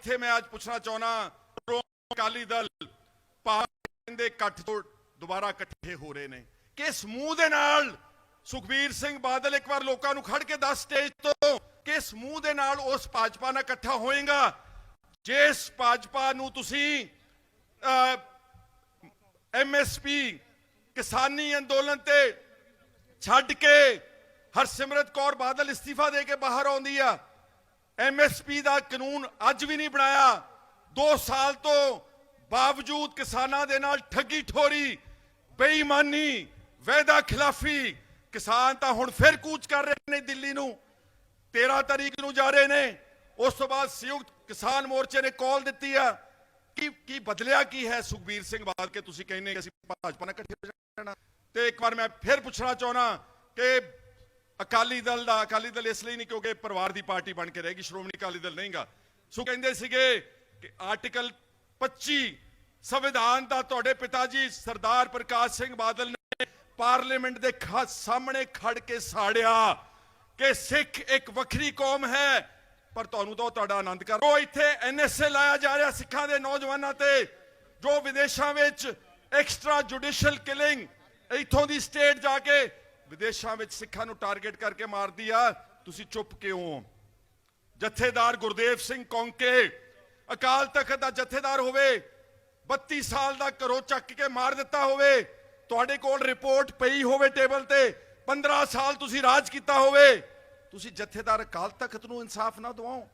ਇੱਥੇ ਮੈਂ ਅੱਜ ਪੁੱਛਣਾ ਚਾਹਣਾ ਅਕਾਲੀ ਦਲ ਪਾਰਟੀ ਦੇ ਇਕੱਠ ਤੋਂ ਦੁਬਾਰਾ ਇਕੱਠੇ ਹੋ ਰਹੇ ਨੇ। ਕਿਸ ਮੂੰਹ ਦੇ ਨਾਲ ਸੁਖਬੀਰ ਸਿੰਘ ਬਾਦਲ ਇੱਕ ਵਾਰ ਲੋਕਾਂ ਨੂੰ ਖੜ ਕੇ ਦੱਸ ਸਟੇਜ ਤੋਂ, ਕਿਸ ਮੂੰਹ ਦੇ ਨਾਲ ਉਸ ਭਾਜਪਾ ਨਾਲ ਇਕੱਠਾ ਹੋਏਗਾ? ਜਿਸ ਭਾਜਪਾ ਨੂੰ ਤੁਸੀਂ ਐਮਐਸਪੀ ਕਿਸਾਨੀ ਅੰਦੋਲਨ ਤੇ ਛੱਡ ਕੇ ਹਰਸਿਮਰਤ ਕੌਰ ਬਾਦਲ ਅਸਤੀਫਾ ਦੇ ਕੇ ਬਾਹਰ ਆਉਂਦੀ ਆ ਐਮਐਸਪੀ ਦਾ ਕਾਨੂੰਨ ਅੱਜ ਵੀ ਨਹੀਂ ਬਣਾਇਆ। 2 ਸਾਲ ਤੋਂ ਬਾਵਜੂਦ ਕਿਸਾਨਾਂ ਦੇ ਨਾਲ ਠੱਗੀ ਠੋਰੀ ਬੇਈਮਾਨੀ, ਵਾਅਦਾ ਖਿਲਾਫੀ, ਕਿਸਾਨ ਤਾਂ ਹੁਣ ਫਿਰ ਕੂਚ ਕਰ ਰਹੇ ਨੇ ਦਿੱਲੀ ਨੂੰ। 13 ਤਰੀਕ ਨੂੰ ਜਾ ਰਹੇ ਨੇ। ਉਸ ਤੋਂ ਬਾਅਦ ਸੰਯੁਕਤ ਕਿਸਾਨ ਮੋਰਚੇ ਨੇ ਕਾਲ ਦਿੱਤੀ ਆ। ਕੀ ਕੀ ਬਦਲਿਆ ਕੀ ਹੈ ਸੁਖਬੀਰ ਸਿੰਘ ਬਾਦਲ ਕੇ? ਤੁਸੀਂ ਕਹਿੰਦੇ ਅਸੀਂ ਭਾਜਪਾ ਨਾਲ ਇਕੱਠੇ ਹੋ ਜਾਣਾ। ਤੇ ਇੱਕ ਵਾਰ ਮੈਂ ਫਿਰ ਪੁੱਛਣਾ ਚਾਹਣਾ ਕਿ ਅਕਾਲੀ ਦਲ ਦਾ, ਅਕਾਲੀ ਦਲ ਇਸ ਲਈ ਨਹੀਂ ਕਿਉਂਕਿ ਪਰਿਵਾਰ ਦੀ ਪਾਰਟੀ ਬਣ ਕੇ ਰਹੇਗੀ, ਸ਼੍ਰੋਮਣੀ ਅਕਾਲੀ ਦਲ ਨਹੀਂਗਾ। ਸੋ ਕਹਿੰਦੇ ਸੀਗੇ ਕਿ ਆਰਟੀਕਲ 25 ਸੰਵਿਧਾਨ ਦਾ ਤੁਹਾਡੇ ਪਿਤਾ ਜੀ ਸਰਦਾਰ ਪ੍ਰਕਾਸ਼ ਸਿੰਘ ਬਾਦਲ ਨੇ ਪਾਰਲੀਮੈਂਟ ਦੇ ਸਾਹਮਣੇ ਖੜ ਕੇ ਸਾੜਿਆ ਕਿ ਸਿੱਖ ਇੱਕ ਵੱਖਰੀ ਕੌਮ ਹੈ, ਪਰ ਤੁਹਾਨੂੰ ਤਾਂ ਉਹ ਤੁਹਾਡਾ ਆਨੰਦ ਕਰ ਉਹ ਇੱਥੇ ਐਨਐਸਏ ਲਾਇਆ ਜਾ ਰਿਹਾ ਸਿੱਖਾਂ ਦੇ ਨੌਜਵਾਨਾਂ ਤੇ, ਜੋ ਵਿਦੇਸ਼ਾਂ ਵਿੱਚ ਐਕਸਟਰਾ ਜੁਡੀਸ਼ੀਅਲ ਕਿਲਿੰਗ ਇੱਥੋਂ ਦੀ ਸਟੇਟ ਜਾ ਕੇ ਵਿਦੇਸ਼ਾਂ ਵਿੱਚ ਸਿੱਖਾਂ ਨੂੰ ਟਾਰਗੇਟ ਕਰਕੇ ਮਾਰਦੀ ਆ, ਤੁਸੀਂ ਚੁੱਪ ਕਿਉਂ ਹੋ? ਜਥੇਦਾਰ ਗੁਰਦੇਵ ਸਿੰਘ ਕੌਂਕੇ, ਅਕਾਲ ਤਖਤ ਦਾ ਜਥੇਦਾਰ ਹੋਵੇ 32 ਸਾਲ ਦਾ ਘਰੋਂ ਚੱਕ ਕੇ ਮਾਰ ਦਿੱਤਾ ਹੋਵੇ, ਤੁਹਾਡੇ ਕੋਲ ਰਿਪੋਰਟ ਪਈ ਹੋਵੇ ਟੇਬਲ ਤੇ 15 ਸਾਲ ਤੁਸੀਂ ਰਾਜ ਕੀਤਾ ਹੋਵੇ, ਤੁਸੀਂ ਜਥੇਦਾਰ ਅਕਾਲ ਤਖਤ ਨੂੰ ਇਨਸਾਫ ਨਾ ਦਿਵਾਓ।